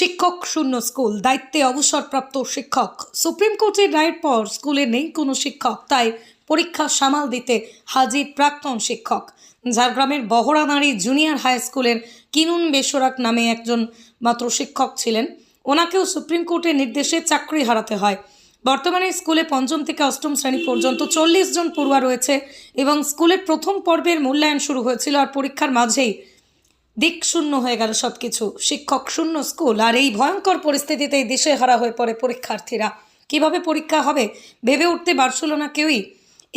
শিক্ষক শূন্য স্কুল, দায়িত্বে অবসরপ্রাপ্ত শিক্ষক। সুপ্রিম কোর্টের রায়ের পর স্কুলে নেই কোনো শিক্ষক, তাই পরীক্ষা সামাল দিতে হাজির প্রাক্তন শিক্ষক। ঝাড়গ্রামের বহরানারী জুনিয়র হাই স্কুলের কিনুন বেসরাক নামে একজন মাত্র শিক্ষক ছিলেন। ওনাকেও সুপ্রিম কোর্টের নির্দেশে চাকরি হারাতে হয়। বর্তমানে স্কুলে পঞ্চম থেকে অষ্টম শ্রেণি পর্যন্ত চল্লিশ জন পড়ুয়া রয়েছে এবং স্কুলের প্রথম পর্বের মূল্যায়ন শুরু হয়েছিল আর পরীক্ষার মাঝেই দিক শূন্য হয়ে গেল সবকিছু। শিক্ষক শূন্য, স্কুল, আর এই ভয়ঙ্কর পরিস্থিতিতেই দেশে হারা হয়ে পড়ে পরীক্ষার্থীরা। কীভাবে পরীক্ষা হবে ভেবে উঠতে পারছিল না কেউই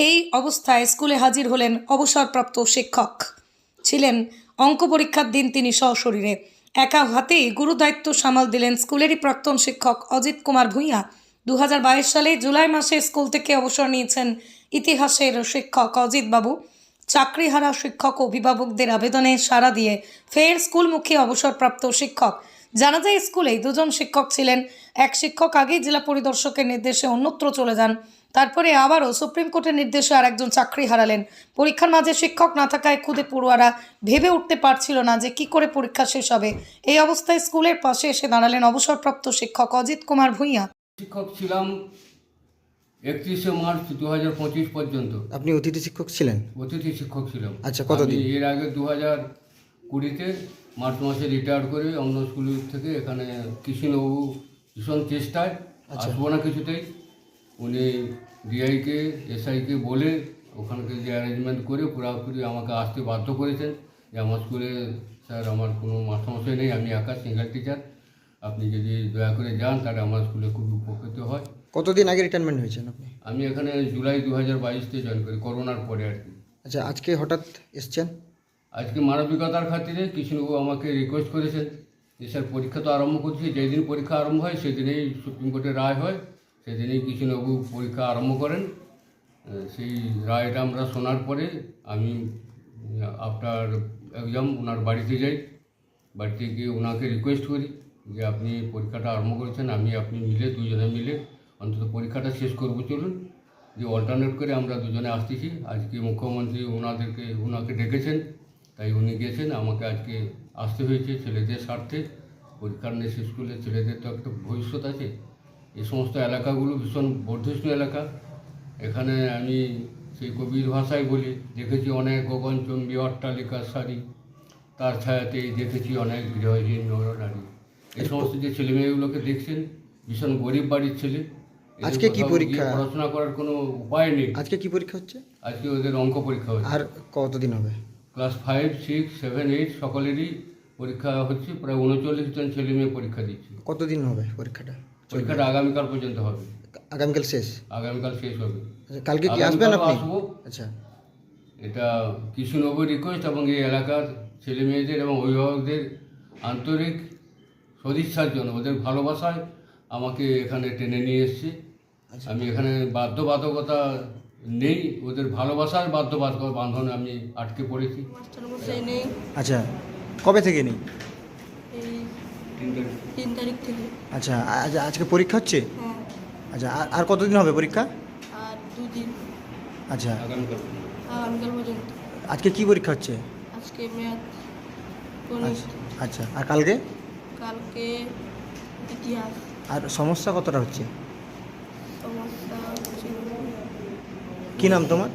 এই অবস্থায় স্কুলে হাজির হলেন অবসরপ্রাপ্ত শিক্ষক। ছিলেন অঙ্ক পরীক্ষার দিন তিনি সশরীরে। একা হাতেই গুরু দায়িত্ব সামাল দিলেন স্কুলেরই প্রাক্তন শিক্ষক অজিত কুমার ভূঁইয়া। দু হাজার বাইশ সালে জুলাই মাসে স্কুল থেকে অবসর নিয়েছেন ইতিহাসের শিক্ষক অজিত বাবু। চাকরিহারা শিক্ষক অভিভাবকদের আবেদনে সাড়া দিয়ে ফের স্কুলমুখী অবসরপ্রাপ্ত শিক্ষক। জানা যায় স্কুলেই দুজন শিক্ষক ছিলেন। এক শিক্ষক আগেই জেলা পরিদর্শকের নির্দেশে অন্যত্র চলে যান। তারপরে আবারও সুপ্রিম কোর্টের নির্দেশে আর একজন চাকরি হারালেন। পরীক্ষার মাঝে শিক্ষক না থাকায় খুদে পড়ুয়ারা ভেবে উঠতে পারছিল না যে কি করে পরীক্ষা শেষ হবে। এই অবস্থায় স্কুলের পাশে এসে দাঁড়ালেন অবসরপ্রাপ্ত শিক্ষক অজিত কুমার ভূঁইয়া। শিক্ষক ছিলাম একত্রিশে মার্চ দু হাজার পঁচিশ পর্যন্ত। আপনি অতিথি শিক্ষক ছিলেন? অতিথি শিক্ষক ছিলাম। আচ্ছা, কতদিন? আমি এর আগে দু হাজার কুড়িতে মার্চ মাসে রিটায়ার করে অন্য স্কুল থেকে এখানে কৃষ্ণবাবু ভীষণ চেষ্টায় আচ্ছা। আসব না কিছুতেই। উনি ডিআইকে এসআইকে বলে ওখানকে যে অ্যারেঞ্জমেন্ট করে পুরোপুরি আমাকে আসতে বাধ্য করেছেন। যে আমার স্কুলে স্যার আমার কোনো মাস্টারমশাই নেই আমি একা সিঙ্গেল টিচার আপনি যদি দয়া করে যান তাহলে আমার স্কুলে খুব উপকৃত হয়। কতদিন আগে রিটায়ারমেন্ট হয়েছেন আপনি? আমি এখানে জুলাই দু হাজার বাইশতে জয়েন করি করোনার পরে আর কি। আচ্ছা আজকে হঠাৎ এসছেন? আজকে মানবিকতার খাতিরে কৃষ্ণবাবু আমাকে রিকোয়েস্ট করেছেন যে স্যার পরীক্ষা তো আরম্ভ করছি যেদিন পরীক্ষা আরম্ভ হয় সেদিনেই সুপ্রিম কোর্টের রায় হয় সেদিনেই কৃষ্ণবাবু পরীক্ষা আরম্ভ করেন। সেই রায়টা আমরা শোনার পরে আমি আফটার এক্সাম ওনার বাড়িতে যাই। বাড়িতে গিয়ে ওনাকে রিকোয়েস্ট করি যে আপনি পরীক্ষাটা আরম্ভ করেছেন আমি আপনি মিলে দুজনে মিলে অন্তত পরীক্ষাটা শেষ করব, চলুন। যে অল্টারনেট করে আমরা দুজনে আসতেছি। আজকে মুখ্যমন্ত্রী ওনাদেরকে, ওনাকে ডেকেছেন, তাই উনি গেছেন। আমাকে আজকে আসতে হয়েছে ছেলেদের স্বার্থে। পরীক্ষার নেই স্কুলে ছেলেদের তো একটা ভবিষ্যৎ আছে। এই সমস্ত এলাকাগুলো ভীষণ বর্ধিষ্ণু এলাকা। এখানে আমি সেই কবির ভাষায় বলি, দেখেছি অনেক গগনচম্বী অট্টালিকা সারি তার ছায়াতেই দেখেছি অনেক গৃহহীন নর নারী। এই সমস্ত যে ছেলেমেয়েগুলোকে দেখছেন, ভীষণ গরিব বাড়ির ছেলে। আজকে কি পরীক্ষা? পড়াশোনা করার কোনো উপায় নেই। আজকে কি পরীক্ষা হচ্ছে? আজকে ওদের অঙ্ক পরীক্ষা হচ্ছে। আর কতদিন হবে? Class five six seven eight সকলেরই পরীক্ষা হচ্ছে প্রায় উনচল্লিশ জন ছেলে মেয়ে পরীক্ষা দিচ্ছে। কতদিন হবে পরীক্ষাটা? পরীক্ষাটা আগামীকাল পর্যন্ত হবে। আগামীকাল শেষ? আগামীকাল শেষ হবে। কালকে কি আসবেন আপনি? আসব। আচ্ছা। এটা কৃষ্ণনবীর রিকোয়েস্ট এবং এই এলাকার ছেলে মেয়েদের এবং অভিভাবকদের আন্তরিক সদিচ্ছার জন্য ওদের ভালোবাসায় আমাকে এখানে টেনে নিয়ে এসছে। আচ্ছা। আমি এখানে বাধ্যবাধকতা নেই ওদের ভালোবাসার বাধ্যবাধক বান্ধনে আমি আটকে পড়েছি। আচ্ছা কবে থেকে নেই? এই তিন তারিখ। থেকে। আচ্ছা আজ আজকে পরীক্ষা হচ্ছে? হ্যাঁ। আচ্ছা আর- আর কতদিন হবে পরীক্ষা? আর দুদিন। আচ্ছা। আগামীকাল। পর্যন্ত। আজকে কি পরীক্ষা হচ্ছে? আজকে ম্যাথ আচ্ছা আচ্ছা আর কালকে? কালকে ইতিহাস। আর সমস্যা কতটা হচ্ছে? কি নাম তোমার?